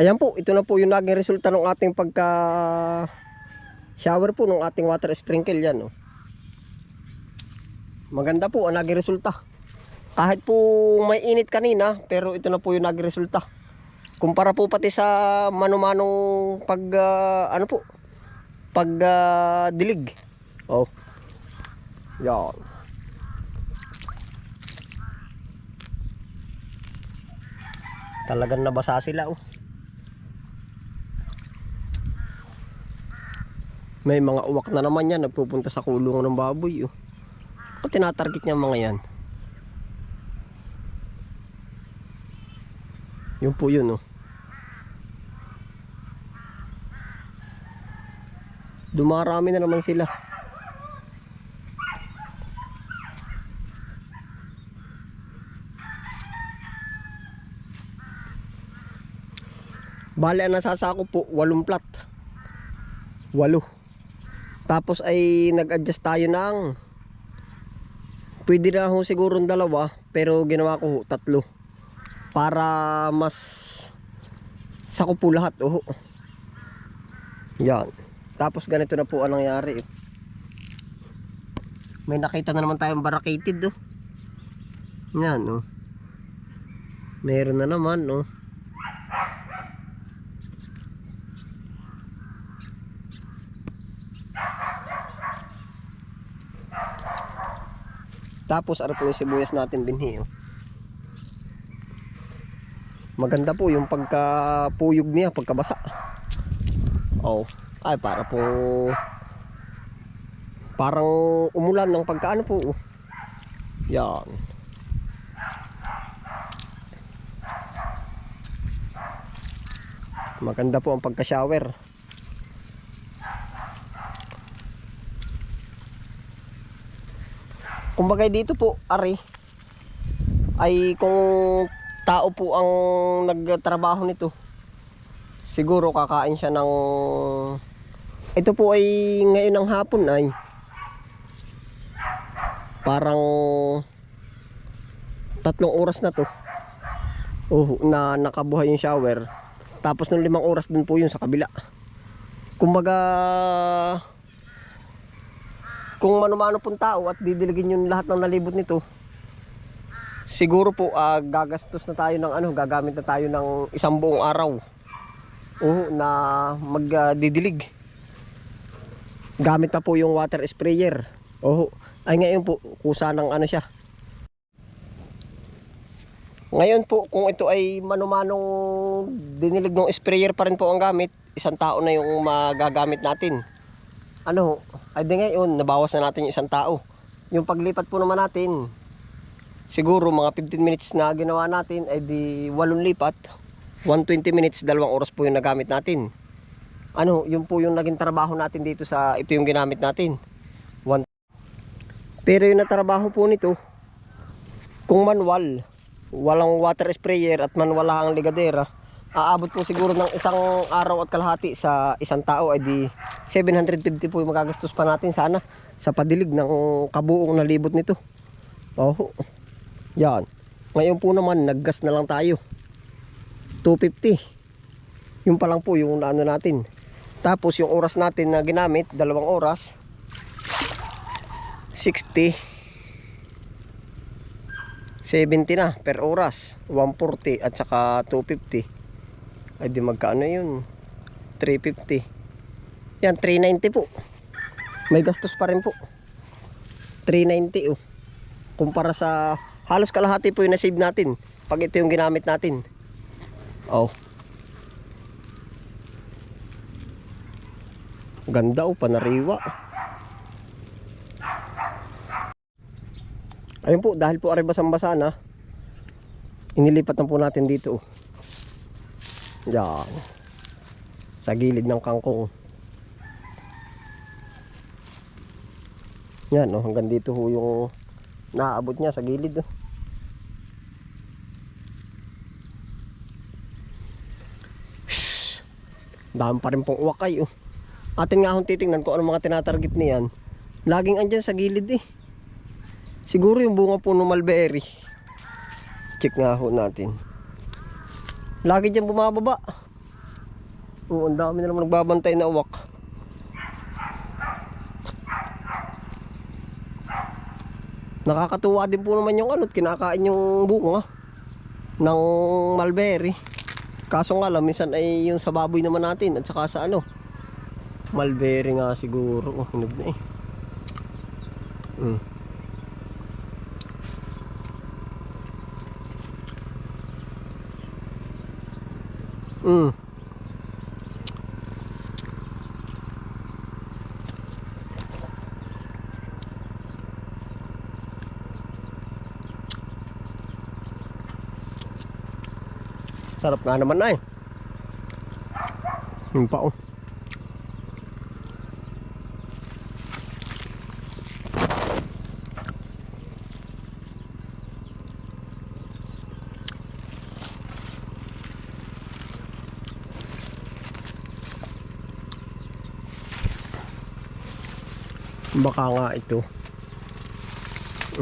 Ayan po, ito na po yung naging resulta ng ating pagka shower po ng ating water sprinkle yan. Oh. Maganda po ang naging resulta. Kahit po may init kanina, pero ito na po yung naging resulta. Kumpara po pati sa mano-manong pag ah, ano po, pag ah, dilig. Oh. Yan. Talagang nabasa sila oh. May mga uwak na naman yan nagpupunta sa kulungan ng baboy oh. Ako tinatarget niya mga yan. Yun po yun oh. Dumarami na naman sila. Bale, ang nasasako po, walong plat. Walo. Tapos ay nag-adjust tayo ng pwede na ho siguro dalawa pero ginawa ko tatlo para mas sako po lahat oh. Yan. Tapos ganito na po ang nangyari. eh. May nakita na naman tayong barricaded oh. Yan oh. Meron na naman oh. Tapos ano po yung sibuyas natin binhi oh. Maganda po yung pagkapuyog niya, pagkabasa. Oh, ay para po parang umulan ng pagkaano po. oh. Yan. Maganda po ang pagka-shower. Kumbaga dito po, ari, ay kung tao po ang nagtrabaho nito, siguro kakain siya ng... Ito po ay ngayon ng hapon ay parang tatlong oras na to. Oh, na nakabuhay yung shower. Tapos nung limang oras dun po yun sa kabila. Kumbaga kung mano-mano pong tao at didiligin yung lahat ng nalibot nito, siguro po ah, gagastos na tayo ng ano, gagamit na tayo ng isang buong araw. Oo, na magdidilig. Gamit pa po yung water sprayer. Oo. Ay ngayon po, kusa ng ano siya. Ngayon po, kung ito ay manumanong dinilig ng sprayer pa rin po ang gamit, isang tao na yung magagamit natin. Ano, ay di ngayon, nabawas na natin yung isang tao. Yung paglipat po naman natin, siguro mga 15 minutes na ginawa natin, ay di walong lipat. 120 minutes, dalawang oras po yung nagamit natin. Ano, yun po yung naging trabaho natin dito sa, ito yung ginamit natin. One. Pero yung natrabaho po nito, kung manual, walang water sprayer at manual lang ang ligadera, aabot po siguro ng isang araw at kalahati sa isang tao ay di 750 po yung magagastos pa natin sana sa padilig ng kabuong nalibot nito. Oh. Yan. Ngayon po naman naggas na lang tayo. 250. Yung pa lang po yung ano natin. Tapos yung oras natin na ginamit, dalawang oras 60 70 na per oras 140 at saka 250 ay di magkano yun 350 yan 390 po may gastos pa rin po 390 oh kumpara sa halos kalahati po yung nasave natin pag ito yung ginamit natin oh ganda oh panariwa ayun po dahil po ari basang-basa na inilipat na po natin dito oh. Yan. Sa gilid ng kangkong. Yan, oh, hanggang dito ho yung naaabot niya sa gilid. Oh. Dami pa rin pong wakay. Oh. Atin nga hong titingnan kung ano mga tinatarget niyan. Laging andyan sa gilid eh. Siguro yung bunga po ng mulberry. Check nga ho natin. Lagi dyan bumababa. Oo, ang dami na naman nagbabantay na uwak. Nakakatuwa din po naman yung ano, kinakain yung bunga ng mulberry. Kaso nga lang, minsan ay yung sa baboy naman natin at saka sa ano, mulberry nga siguro. Oh, hinog na eh. Mm. Mm. Sarap nga naman na eh. Yung pa. Baka nga ito.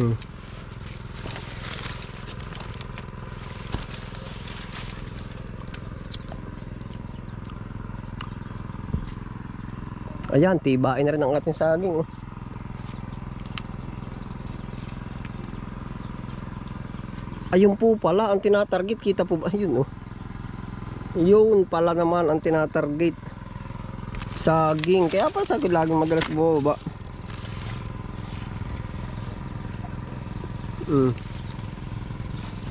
Mm. Ayan, tibain na rin ang ating saging. Oh. Ayun po pala ang tinatarget. Kita po ba? Ayun oh. Yun pala naman ang tinatarget. Saging. Kaya pa saging laging madalas bumaba. Mm.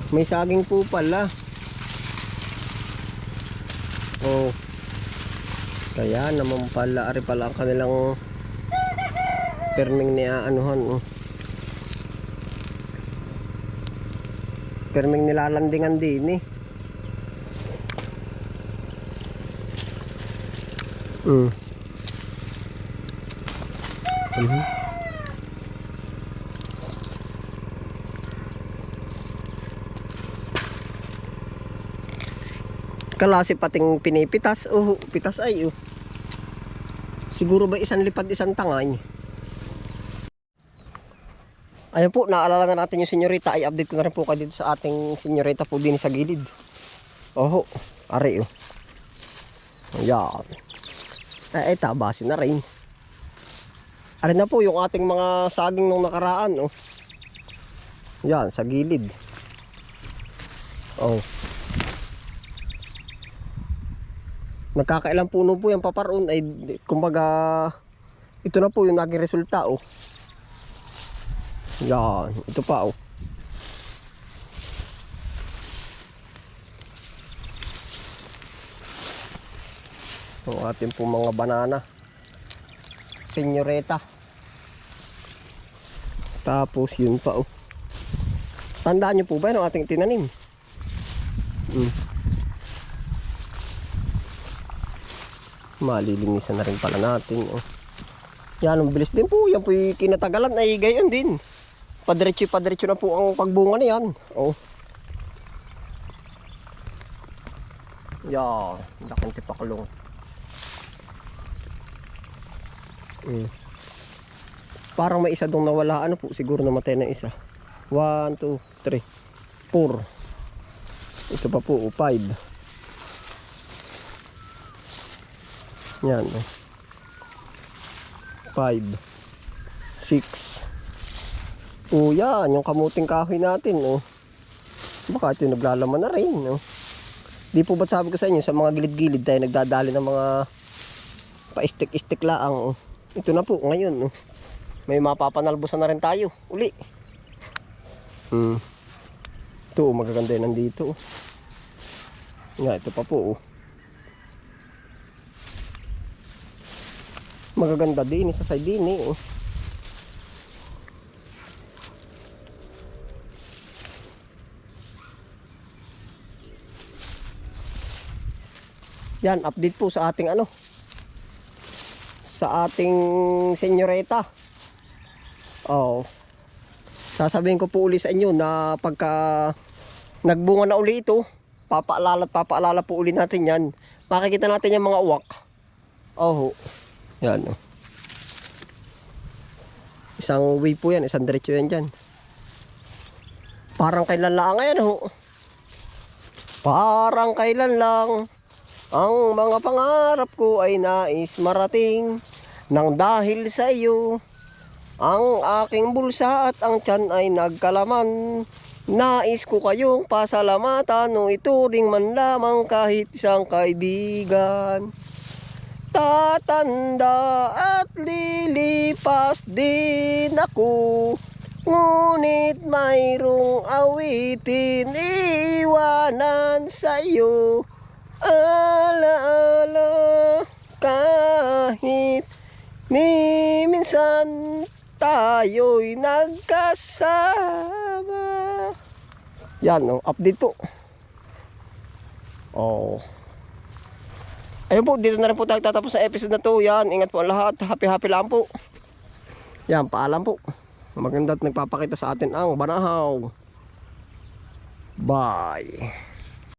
May saging po pala. Oh. Kaya naman pala, ari pala ang kanilang perming ni anuhan. Oh. Perming nilalandingan din eh. Mm. Mhm. Kalasi pating pinipitas. Oh, pitas ay oh. Siguro ba isang lipad isang tangay? Ayun po, naalala na natin yung senyorita. Ay, update ko na rin po kayo dito sa ating senyorita po din sa gilid. Oho, ari oh. Ayan. Ay, ay tabasin na rin. Ari na po yung ating mga saging nung nakaraan. Oh. Yan, sa gilid. Oh. Nagkakailang puno po yung paparoon ay kumbaga ito na po yung naging resulta oh. Yan, ito pa oh. Ang ating po mga banana. Senyoreta. Tapos yun pa oh. Tandaan nyo po ba yung ating tinanim? Hmm. Malilinisan na rin pala natin. Oh. Yan, ang bilis din po. Yan po yung kinatagalan ay gayon din. Padiretso padiretso na po ang pagbunga na yan. Oh. Yan, laking tipakulong. Mm. Parang may isa dong nawala. Ano po, siguro namatay na isa. 1, 2, 3, 4. Ito pa po, 5. Yan. oh. 5 6 Oh, yan. Yung kamuting kahoy natin, oh. Baka ito naglalaman na rin, no? Di po ba sabi ko sa inyo, sa mga gilid-gilid tayo nagdadali ng mga pa-stick-stick laang, oh. Ito na po, ngayon, oh. May mapapanalbusan na rin tayo, uli. Hmm. Ito, oh, magaganda yun nandito, oh. Nga, ito pa po, oh. Magaganda din, sa side din, eh. Yan, update po sa ating ano. Sa ating senyoreta. Oh. Sasabihin ko po uli sa inyo na pagka nagbunga na uli ito, papaalala at papaalala po uli natin yan. Makikita natin yung mga uwak. Oh. Yan. Oh. Isang way po yan, isang diretso yan dyan. Parang kailan lang yan, ho. Parang kailan lang. Ang mga pangarap ko ay nais marating nang dahil sa iyo. Ang aking bulsa at ang tiyan ay nagkalaman. Nais ko kayong pasalamatan o ituring man lamang kahit isang kaibigan. Tatanda at lilipas din ako Ngunit mayroong awitin iwanan sa'yo Alaala kahit ni minsan tayo'y nagkasama Yan, oh, update po. Oh. Ayun po, dito na rin po tayo tatapos sa episode na to. Yan, ingat po ang lahat. Happy-happy lang po. Yan, paalam po. Maganda at nagpapakita sa atin ang banahaw. Bye.